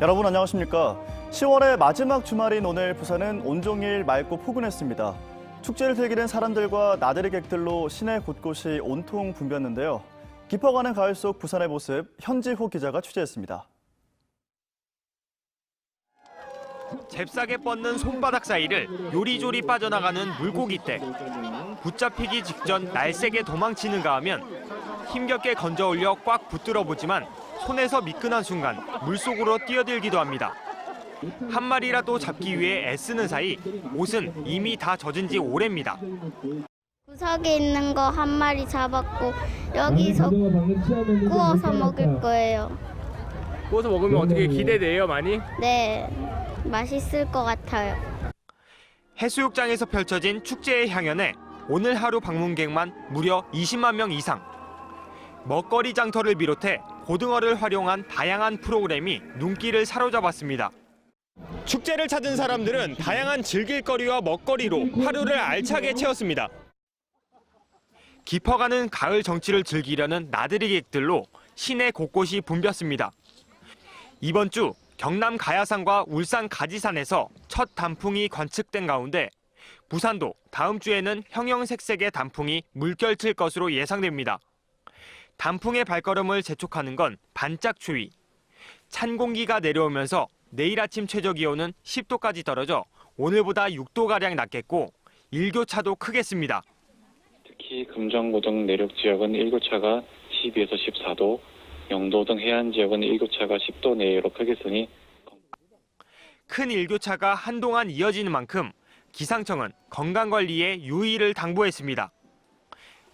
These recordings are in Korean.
여러분 안녕하십니까? 10월의 마지막 주말인 오늘 부산은 온종일 맑고 포근했습니다. 축제를 즐기는 사람들과 나들이 객들로 시내 곳곳이 온통 붐볐는데요. 깊어가는 가을 속 부산의 모습 현지호 기자가 취재했습니다. 잽싸게 뻗는 손바닥 사이를 요리조리 빠져나가는 물고기떼. 붙잡히기 직전 날쌔게 도망치는가 하면 힘겹게 건져 올려 꽉 붙들어 보지만 손에서 미끈한 순간 물속으로 뛰어들기도 합니다. 한 마리라도 잡기 위해 애쓰는 사이 옷은 이미 다 젖은 지 오래입니다. 구석에 있는 거 한 마리 잡았고 여기서 구워서 먹을 거예요. 구워서 먹으면 어떻게 기대돼요 많이? 네, 맛있을 것 같아요. 해수욕장에서 펼쳐진 축제의 향연에 오늘 하루 방문객만 무려 20만 명 이상. 먹거리 장터를 비롯해 고등어를 활용한 다양한 프로그램이 눈길을 사로잡았습니다. 축제를 찾은 사람들은 다양한 즐길거리와 먹거리로 하루를 알차게 채웠습니다. 깊어가는 가을 정치를 즐기려는 나들이객들로 시내 곳곳이 붐볐습니다. 이번 주 경남 가야산과 울산 가지산에서 첫 단풍이 관측된 가운데 부산도 다음 주에는 형형색색의 단풍이 물결칠 것으로 예상됩니다. 단풍의 발걸음을 재촉하는 건 반짝 추위. 찬 공기가 내려오면서 내일 아침 최저 기온은 10도까지 떨어져 오늘보다 6도가량 낮겠고 일교차도 크겠습니다. 특히 금정고 등 내륙 지역은 일교차가 12에서 14도, 영도 등 해안 지역은 일교차가 10도 내외로 크겠으니 큰 일교차가 한동안 이어지는 만큼 기상청은 건강관리에 유의를 당부했습니다.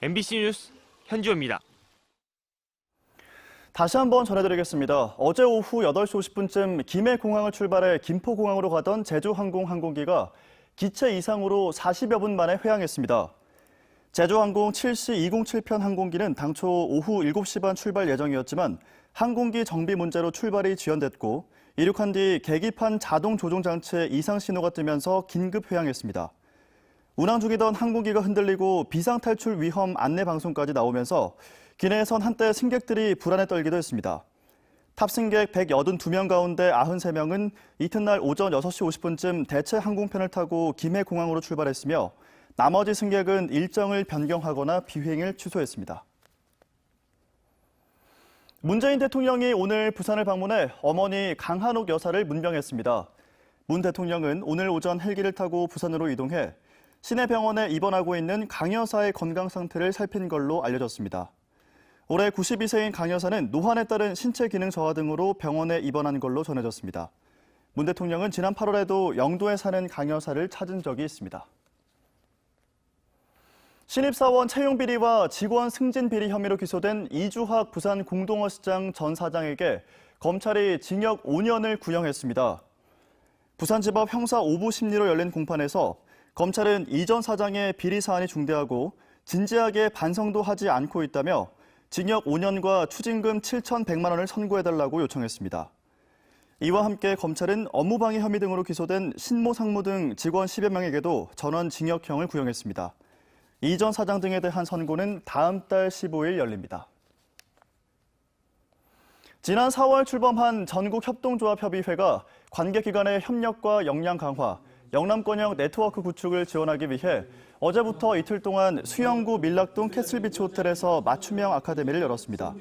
MBC 뉴스 현주호입니다. 다시 한번 전해드리겠습니다. 어제 오후 8시 50분쯤 김해공항을 출발해 김포공항으로 가던 제주항공 항공기가 기체 이상으로 40여 분 만에 회항했습니다. 제주항공 7시 207편 항공기는 당초 오후 7시 반 출발 예정이었지만 항공기 정비 문제로 출발이 지연됐고 이륙한 뒤 계기판 자동 조종 장치에 이상 신호가 뜨면서 긴급 회항했습니다. 운항 중이던 항공기가 흔들리고 비상 탈출 위험 안내 방송까지 나오면서 기내에선 한때 승객들이 불안에 떨기도 했습니다. 탑승객 182명 가운데 93명은 이튿날 오전 6시 50분쯤 대체 항공편을 타고 김해 공항으로 출발했으며 나머지 승객은 일정을 변경하거나 비행을 취소했습니다. 문재인 대통령이 오늘 부산을 방문해 어머니 강한옥 여사를 문병했습니다. 문 대통령은 오늘 오전 헬기를 타고 부산으로 이동해 시내 병원에 입원하고 있는 강 여사의 건강 상태를 살핀 걸로 알려졌습니다. 올해 92세인 강 여사는 노환에 따른 신체 기능 저하 등으로 병원에 입원한 걸로 전해졌습니다. 문 대통령은 지난 8월에도 영도에 사는 강 여사를 찾은 적이 있습니다. 신입사원 채용 비리와 직원 승진 비리 혐의로 기소된 이주학 부산 공동어시장 전 사장에게 검찰이 징역 5년을 구형했습니다. 부산지법 형사 5부 심리로 열린 공판에서 검찰은 이전 사장의 비리 사안이 중대하고 진지하게 반성도 하지 않고 있다며 징역 5년과 추징금 7,100만 원을 선고해달라고 요청했습니다. 이와 함께 검찰은 업무방해 혐의 등으로 기소된 신모 상무 등 직원 10여 명에게도 전원 징역형을 구형했습니다. 이전 사장 등에 대한 선고는 다음 달 15일 열립니다. 지난 4월 출범한 전국협동조합협의회가 관계기관의 협력과 역량 강화, 영남권형 네트워크 구축을 지원하기 위해 어제부터 이틀 동안 수영구 밀락동 캐슬비치 호텔에서 맞춤형 아카데미를 열었습니다.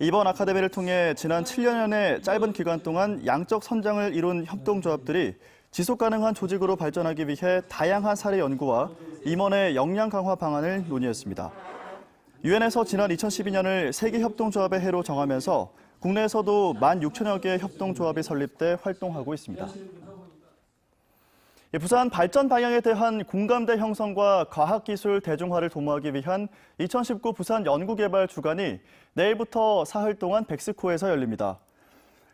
이번 아카데미를 통해 지난 7년여의 짧은 기간 동안 양적 선장을 이룬 협동조합들이 지속 가능한 조직으로 발전하기 위해 다양한 사례 연구와 임원의 역량 강화 방안을 논의했습니다. 유엔에서 지난 2012년을 세계 협동조합의 해로 정하면서 국내에서도 1만 6천여 개의 협동조합이 설립돼 활동하고 있습니다. 부산 발전 방향에 대한 공감대 형성과 과학기술 대중화를 도모하기 위한 2019 부산 연구개발 주간이 내일부터 사흘 동안 백스코에서 열립니다.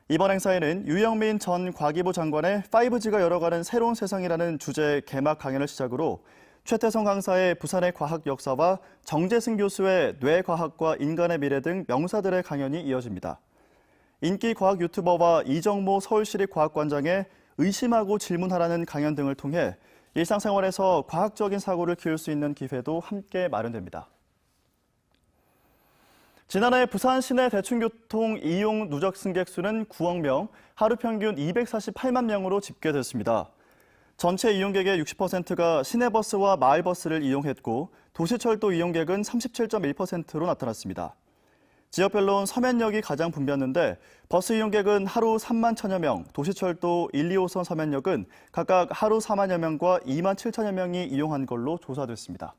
이번 행사에는 유영민 전 과기부 장관의 5G가 열어가는 새로운 세상이라는 주제 개막 강연을 시작으로 최태성 강사의 부산의 과학 역사와 정재승 교수의 뇌과학과 인간의 미래 등 명사들의 강연이 이어집니다. 인기 과학 유튜버와 이정모 서울시립 과학관장의 의심하고 질문하라는 강연 등을 통해 일상생활에서 과학적인 사고를 키울 수 있는 기회도 함께 마련됩니다. 지난해 부산 시내 대중교통 이용 누적 승객 수는 9억 명, 하루 평균 248만 명으로 집계됐습니다. 전체 이용객의 60%가 시내버스와 마을버스를 이용했고 도시철도 이용객은 37.1%로 나타났습니다. 지역별로는 서면역이 가장 붐볐는데 버스 이용객은 하루 3만 천여 명, 도시철도 1, 2호선 서면역은 각각 하루 4만여 명과 2만 7천여 명이 이용한 걸로 조사됐습니다.